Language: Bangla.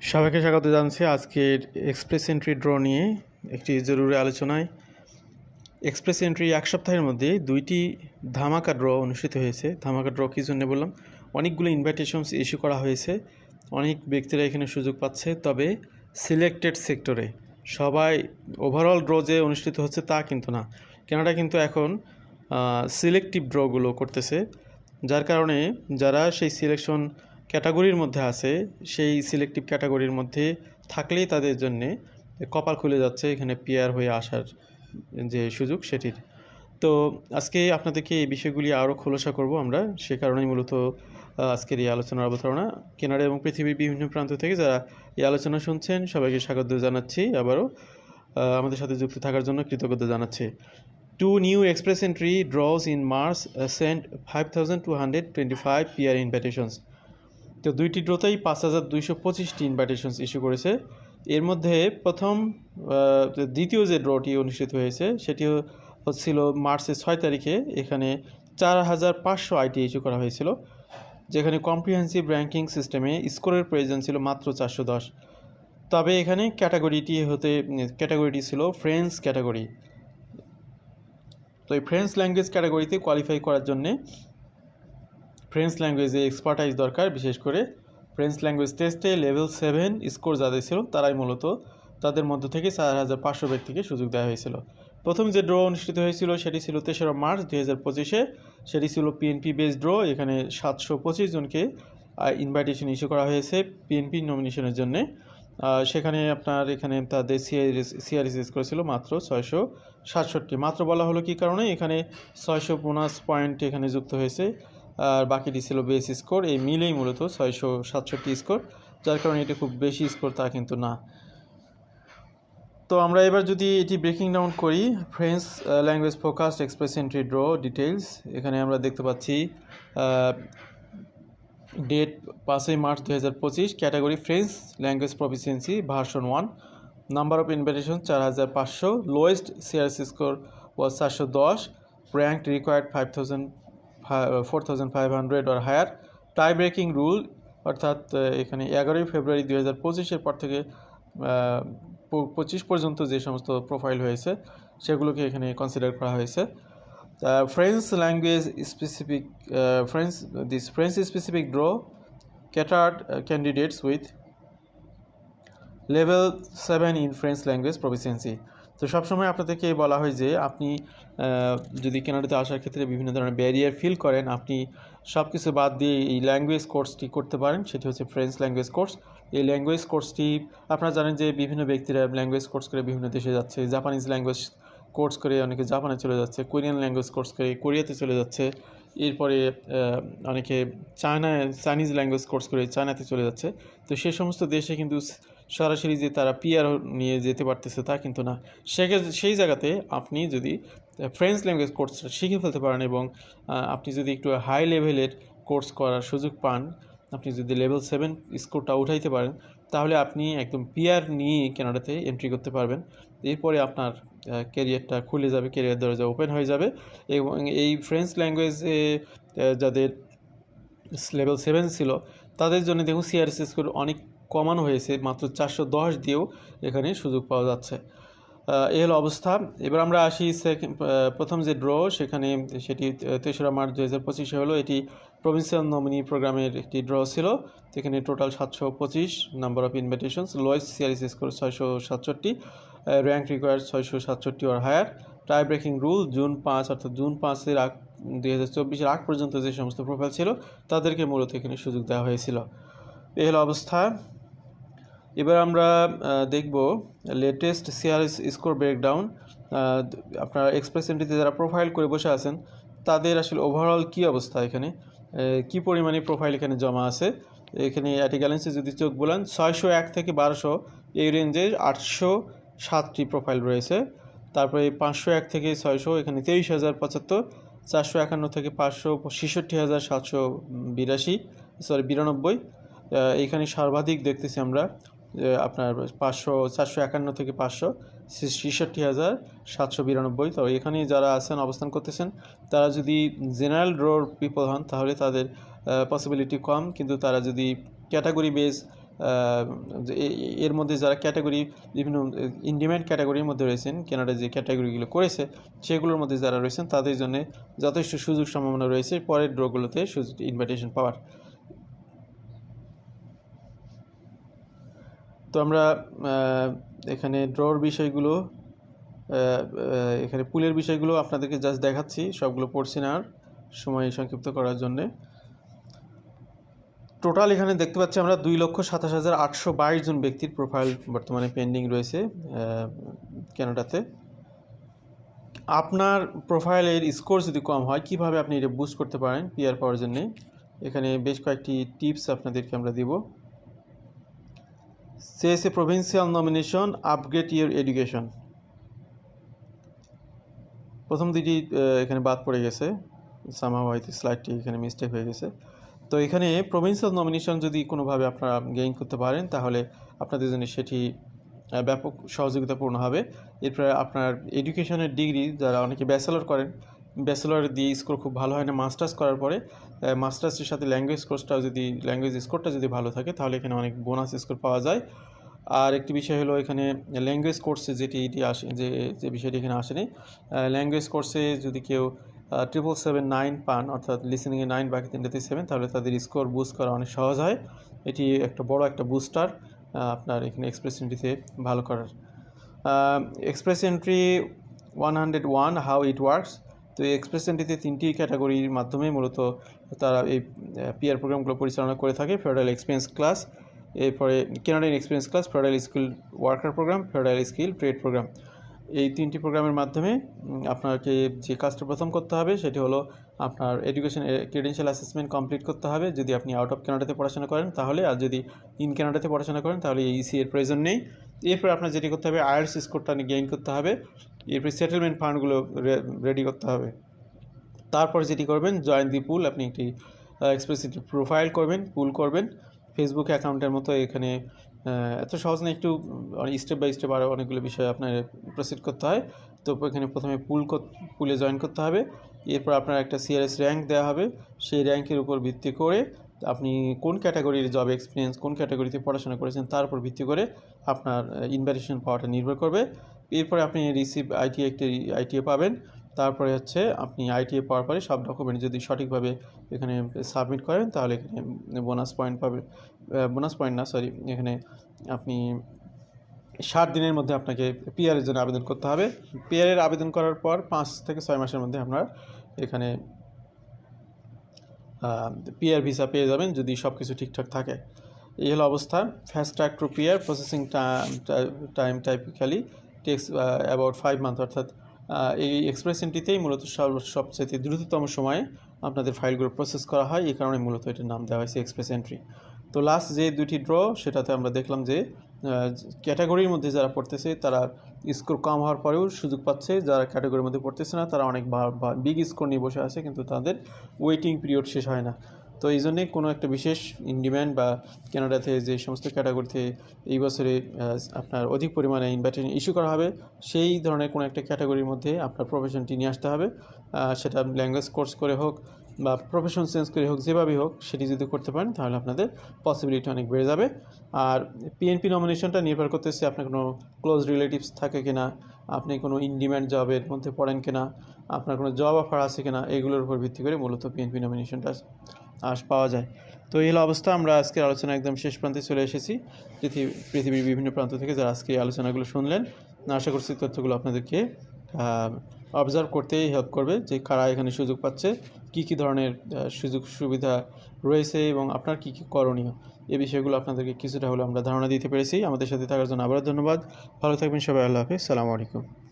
সবাইকে স্বাগত জানাচ্ছি আজকের এক্সপ্রেস এন্ট্রি ড্র নিয়ে একটি জরুরি আলোচনায়। এক্সপ্রেস এন্ট্রি এক সপ্তাহের মধ্যে দুইটি ধামাকা ড্র অনুষ্ঠিত হয়েছে। ধামাকা ড্র কী জন্য বললাম? অনেকগুলো ইনভাইটেশনস ইস্যু করা হয়েছে। অনেক ব্যক্তিরা এখানে সুযোগ পাচ্ছে। তবে সিলেক্টেড সেক্টরে সবাই ওভারঅল ড্র যে অনুষ্ঠিত হচ্ছে তা কিন্তু না। কেননা কিন্তু এখন সিলেক্টিভ ড্রগুলো করতেছে। যার কারণে যারা সেই সিলেকশন ক্যাটাগরির মধ্যে আছে, সেই সিলেক্টিভ ক্যাটাগরির মধ্যে থাকলেই তাদের জন্যে কপাল খুলে যাচ্ছে এখানে পিয়ার হয়ে আসার যে সুযোগ সেটির। তো আজকে আপনাদেরকে এই বিষয়গুলি আরও খোলসা করব আমরা, সে কারণেই মূলত আজকের এই আলোচনার অবতারণা। কেনারা এবং পৃথিবীর বিভিন্ন প্রান্ত থেকে যারা এই আলোচনা শুনছেন, সবাইকে স্বাগত জানাচ্ছি আবারও আমাদের সাথে যুক্ত থাকার জন্য কৃতজ্ঞতা জানাচ্ছি। Two new express entry draws in March sent five thousand two hundred twenty five PR invitations তো দুইটি ড্রোতেই পাঁচ হাজার দুইশো পঁচিশটি ইনভাইটেশনস ইস্যু করেছে। এর মধ্যে প্রথম দ্বিতীয় যে ড্রটি অনুষ্ঠিত হয়েছে, সেটি হচ্ছিল মার্চের ছয় তারিখে। এখানে চার হাজার পাঁচশো আইটি ইস্যু করা হয়েছিল, যেখানে কম্প্রিহেন্সিভ র্যাঙ্কিং সিস্টেমে স্কোরের প্রয়োজন ছিল মাত্র চারশো দশ। তবে এখানে ক্যাটাগরিটি হতে ক্যাটাগরিটি ছিল ফ্রেন্স ক্যাটাগরি তো এই ফ্রেঞ্চ ল্যাঙ্গুয়েজ ক্যাটাগরিতে কোয়ালিফাই করার জন্যে ফ্রেঞ্চ ল্যাঙ্গুয়েজে এক্সপার্টাইজ দরকার, বিশেষ করে ফ্রেঞ্চ ল্যাঙ্গুয়েজ টেস্টে লেভেল সেভেন স্কোর যাদের ছিল, তারাই মূলত তাদের মধ্য থেকে চার হাজার পাঁচশো ব্যক্তিকে সুযোগ দেওয়া হয়েছিল। প্রথম যে ড্র অনুষ্ঠিত হয়েছিল, সেটি ছিল তেসরা মার্চ দুই হাজার পঁচিশে। সেটি ছিল পিএনপি বেস ড্র এখানে সাতশো পঁচিশ জনকে ইনভাইটেশন ইস্যু করা হয়েছে পিএনপি নমিনেশনের জন্যে। সেখানে আপনার এখানে তাদের সিআরএস সিআরএস করেছিল মাত্র ছয়শো সাতষট্টি। মাত্র বলা হলো কি কারণে? এখানে ছয়শো বোনাস পয়েন্ট এখানে যুক্ত হয়েছে। আর বাকিটি ছিল বেস স্কোর, এই মিলেই মূলত ছয়শো সাতষট্টি স্কোর, যার কারণে এটা খুব বেশি স্কোর তা কিন্তু না। তো আমরা এবার যদি এটি ব্রেকিং ডাউন করি French language focused Express Entry draw details এখানে আমরা দেখতে পাচ্ছি ডেট পাঁচই মার্চ দু হাজার পঁচিশ category French language proficiency version one number of invitation চার হাজার পাঁচশো লোয়েস্ট সিআরসি স্কোর ওয়াজ চারশো দশ rank required five thousand four thousand five hundred or higher tie breaking rule অর্থাৎ এখানে এগারোই ফেব্রুয়ারি দুই হাজার পর থেকে পঁচিশ পর্যন্ত যে সমস্ত প্রোফাইল হয়েছে, সেগুলোকে এখানে কনসিডার করা হয়েছে। French language specific French this French specific draw catered candidates with level seven in French language proficiency তো সবসময় আপনাদেরকে বলা হয় যে আপনি যদি কেনাডাতে আসার ক্ষেত্রে বিভিন্ন ধরনের ব্যারিয়ার ফিল করেন, আপনি সব কিছু বাদ দিয়ে এই ল্যাঙ্গুয়েজ কোর্সটি করতে পারেন। সেটি হচ্ছে ফ্রেঞ্চ ল্যাঙ্গুয়েজ কোর্স এই ল্যাঙ্গুয়েজ কোর্সটি আপনারা জানেন যে বিভিন্ন ব্যক্তিরা ল্যাঙ্গুয়েজ কোর্স করে বিভিন্ন দেশে যাচ্ছে জাপানিজ ল্যাঙ্গুয়েজ কোর্স করে অনেকে জাপানে চলে যাচ্ছে কোরিয়ান ল্যাঙ্গুয়েজ কোর্স করে কোরিয়াতে চলে যাচ্ছে, এরপরে অনেকে চায়না চাইনিজ ল্যাঙ্গুয়েজ কোর্স করে চায়নাতে চলে যাচ্ছে। তো সে সমস্ত দেশে কিন্তু সরাসরি যে তারা পিআর নিয়ে যেতে পারতেছে তা কিন্তু না। সেক্ষেত্রে সেই জায়গাতে আপনি যদি ফ্রেঞ্চ ল্যাঙ্গুয়েজ কোর্সটা শিখে ফেলতে পারেন এবং আপনি যদি একটু হাই লেভেলের কোর্স করার সুযোগ পান, আপনি যদি লেভেল সেভেন স্কোরটা উঠাইতে পারেন, তাহলে আপনি একদম পিয়ার নিয়ে কেনাডাতে এন্ট্রি করতে পারবেন। এরপরে আপনার ক্যারিয়ারটা খুলে যাবে ক্যারিয়ার দরজা ওপেন হয়ে যাবে এবং এই ফ্রেঞ্চ ল্যাঙ্গুয়েজে যাদের লেভেল সেভেন ছিল, তাদের জন্য দেখুন সিআরএস স্কোর অনেক কমানো হয়েছে, মাত্র চারশো দশ দিয়েও এখানে সুযোগ পাওয়া যাচ্ছে। এই হলো অবস্থা। এবার আমরা আসি প্রথম যে ড্র সেখানে সেটি তেসরা মার্চ দু হাজার পঁচিশে হলো। এটি প্রভিন্সিয়াল নমিনি প্রোগ্রামের একটি ড্র ছিল। যেখানে টোটাল সাতশো পঁচিশ number of invitations lowest CRS score ছয়শো সাতষট্টি র্যাঙ্ক রিকোয়ার্ড ছয়শো সাতষট্টি or higher tie breaking rule June পাঁচ, অর্থাৎ জুন পাঁচের আগ, দুই হাজার চব্বিশের আগ পর্যন্ত যে সমস্ত প্রোফাইল ছিল, তাদেরকে মূলত এখানে সুযোগ দেওয়া হয়েছিল। এই হলো অবস্থা। এবার আমরা দেখব লেটেস্ট সিআরএস স্কোর ব্রেকডাউন আপনার এক্সপ্রেস এন্ট্রিতে যারা প্রোফাইল করে বসে আছেন, তাদের আসলে ওভারঅল কী অবস্থা এখানে? কী পরিমাণে প্রোফাইল এখানে জমা আছে? এখানে অ্যাটি গ্যালেন্সে যদি চোখ বলেন, ছয়শো এক থেকে বারোশো, এই রেঞ্জে আটশো সাতটি প্রোফাইল রয়েছে। তারপরে পাঁচশো এক থেকে ছয়শো, এখানে তেইশ হাজার পঁচাত্তর, চারশো একান্ন থেকে পাঁচশো ছেষট্টি হাজার সাতশো বিরাশি সরি বিরানব্বই এখানে সর্বাধিক দেখতেছি আমরা। আপনার পাঁচশো, চারশো একান্ন থেকে পাঁচশো ছেষট্টি হাজার সাতশো বিরানব্বই। তো এখানে যারা আছেন, অবস্থান করতেছেন, তারা যদি জেনারেল ড্রোর পিপল হন, তাহলে তাদের পসিবিলিটি কম। কিন্তু তারা যদি ক্যাটাগরি বেস এর মধ্যে যারা ক্যাটাগরি বিভিন্ন ইন্ডিমেন্ট ক্যাটাগরির মধ্যে রয়েছেন, কেনাডা যে ক্যাটাগরিগুলো করেছে, সেগুলোর মধ্যে যারা রয়েছেন, তাদের জন্য যথেষ্ট সুযোগ সম্ভাবনা রয়েছে পরের ড্রগুলোতে সুযোগ ইনভাইটেশন পাওয়ার। তো আমরা এখানে ড্রর বিষয়গুলো এখানে পুলের বিষয়গুলো আপনাদেরকে জাস্ট দেখাচ্ছি, সবগুলো পড়ছি না আর, সময় সংক্ষিপ্ত করার জন্যে। টোটাল এখানে দেখতে পাচ্ছি আমরা দুই লক্ষ সাতাশ হাজার আটশো বাইশ জন ব্যক্তির প্রোফাইল বর্তমানে পেন্ডিং রয়েছে ক্যানাডাতে আপনার প্রোফাইলের স্কোর যদি কম হয়, কীভাবে আপনি এটা বুস্ট করতে পারেন পিআর পাওয়ার জন্যে? এখানে বেশ কয়েকটি টিপস আপনাদেরকে আমরা দিব। CSA provincial nomination upgrade your education প্রথম দুটি এখানে বাদ পড়ে গেছে। সামা হয়তো স্লাইডটি এখানে মিস্টেক হয়ে গেছে। তো এখানে প্রভিন্সিয়াল নমিনেশন যদি কোনোভাবে আপনারা গেইন করতে পারেন, তাহলে আপনাদের জন্য সেটি ব্যাপক সহযোগিতাপূর্ণ হবে। এরপরে আপনার এডুকেশনের ডিগ্রি যারা অনেকে ব্যাচেলর করেন ব্যাচেলর দিয়ে স্কোর খুব ভালো হয় না। মাস্টার্স করার পরে মাস্টার্সের সাথে ল্যাঙ্গুয়েজ কোর্সটাও যদি, ল্যাঙ্গুয়েজ স্কোরটা যদি ভালো থাকে, তাহলে এখানে অনেক বোনাস স্কোর পাওয়া যায়। আর একটি বিষয় হলো এখানে ল্যাঙ্গুয়েজ কোর্সে যেটি, এটি আসে, যে যে বিষয়টি এখানে আসেনি ল্যাঙ্গুয়েজ কোর্সে যদি কেউ ট্রিপল সেভেন নাইন পান, অর্থাৎ লিসেনিংয়ে নাইন বাকি তিনটাতে সেভেন তাহলে তাদের স্কোর বুস্ট করা অনেক সহজ হয়। এটি একটা বড় একটা বুস্টার আপনার এখানে এক্সপ্রেস এন্ট্রিতে ভালো করার। Express Entry one hundred one how it works তো এই এক্সপ্রেস তিনটি ক্যাটাগরির মাধ্যমে মূলত তারা এই পিআর প্রোগ্রামগুলো পরিচালনা করে থাকে ফেডারেল এক্সপিরিয়েন্স ক্লাস এরপরে Canadian experience class federal skill worker program federal skill trade program এই তিনটি প্রোগ্রামের মাধ্যমে আপনাকে যে কাজটা প্রথম করতে হবে সেটি হলো আপনার এডুকেশন ক্রেডেন্সিয়াল অ্যাসেসমেন্ট কমপ্লিট করতে হবে। যদি আপনি আউট অফ কানাডাতে পড়াশোনা করেন তাহলে, আর যদি ইন কানাডাতে পড়াশোনা করেন তাহলে এই ইসি এর প্রয়োজন নেই। এরপর আপনার যেটি করতে হবে, আয়ার্স স্কোরটা গেইন করতে হবে। এরপর সেটেলমেন্ট ফান্ডগুলো রেডি করতে হবে। তারপর যেটি করবেন জয়েন দি পুল আপনি একটি এক্সপ্রেসিভ প্রোফাইল করবেন পুল করবেন। ফেসবুক অ্যাকাউন্টের মতো এখানে এত সহজ না, একটু স্টেপ বাই স্টেপ আরও অনেকগুলো বিষয় আপনার প্রসিড করতে হয়। তো এখানে প্রথমে পুল পুলে জয়েন করতে হবে। এরপর আপনার একটা সিআরএস র্যাঙ্ক দেওয়া হবে। সেই র্যাঙ্কের উপর ভিত্তি করে আপনি কোন ক্যাটাগরির জব এক্সপিরিয়েন্স কোন ক্যাটাগরিতে পড়াশোনা করেছেন, তার উপর ভিত্তি করে আপনার ইনভাইটেশন পাওয়াটা নির্ভর করবে। এরপরে আপনি রিসিভ আইটি একটি আইটিএ পাবেন। তারপরে হচ্ছে আপনি আইটিএ পাওয়ার পরে সব ডকুমেন্ট যদি সঠিকভাবে এখানে সাবমিট করেন, তাহলে এখানে বোনাস পয়েন্ট পাবে। বোনাস পয়েন্ট না সরি এখানে আপনি ষাট দিনের মধ্যে আপনাকে পিআরের জন্য আবেদন করতে হবে। পিআরের আবেদন করার পর পাঁচ থেকে ছয় মাসের মধ্যে আপনার এখানে পিআর ভিসা পেয়ে যাবেন যদি সব কিছু ঠিকঠাক থাকে। এই হলো অবস্থা। Fast track to PR processing time typically takes about five month অর্থাৎ এই এক্সপ্রেস এন্ট্রিতেই মূলত সব সবচেয়ে দ্রুততম সময়ে আপনাদের ফাইলগুলো প্রসেস করা হয়। এই কারণে মূলত এটার নাম দেওয়া হয়েছে এক্সপ্রেস এন্ট্রি তো লাস্ট যে দুটি ড্র সেটাতে আমরা দেখলাম যে ক্যাটাগরির মধ্যে যারা পড়তেছে, তারা স্কোর কম হওয়ার পরেও সুযোগ পাচ্ছে যারা ক্যাটাগরির মধ্যে পড়তেছে না। তারা অনেক বিগ স্কোর নিয়ে বসে আছে, কিন্তু তাদের ওয়েটিং পিরিয়ড শেষ হয় না। তো এই জন্যে কোনো একটা বিশেষ ইন্ডিম্যান্ড বা কানাডাতে যে সমস্ত ক্যাটাগরিতে এই বছরে আপনার অধিক পরিমাণে ইনভাইটেশন ইস্যু করা হবে, সেই ধরনের কোনো একটা ক্যাটাগরির মধ্যে আপনার প্রফেশনটি নিয়ে আসতে হবে। সেটা ল্যাঙ্গুয়েজ কোর্স করে হোক বা প্রফেশন চেঞ্জ করে হোক যেভাবেই হোক, সেটি যদি করতে পারেন, তাহলে আপনাদের পসিবিলিটি অনেক বেড়ে যাবে। আর পিএনপি নমিনেশনটা নির্ভর করতেছে আপনার কোনো ক্লোজ রিলেটিভস থাকে কিনা, আপনি কোনো ইনডিম্যান্ড জবের মধ্যে পড়েন কিনা, আপনার কোনো জব অফার আছে কিনা, এগুলোর উপর ভিত্তি করে মূলত পিএনপি নমিনেশনটা আস, পাওয়া যায়। তো এই অবস্থা, আমরা আজকের আলোচনা একদম শেষ প্রান্তে চলে এসেছি। পৃথিবী, পৃথিবীর বিভিন্ন প্রান্ত থেকে যারা আজকে এই আলোচনাগুলো শুনলেন, আশা করছি তথ্যগুলো আপনাদেরকে অবজার্ভ করতেই হেল্প করবে যে কারা এখানে সুযোগ পাচ্ছে। কী কী ধরনের সুযোগ সুবিধা রয়েছে এবং আপনার কী কী করণীয়? এই বিষয়গুলো আপনাদেরকে কিছুটা হলে আমরা ধারণা দিতে পেরেছি। আমাদের সাথে থাকার জন্য আবারও ধন্যবাদ। ভালো থাকবেন সবাই। আল্লাহ হাফিজ। সালামু আলাইকুম।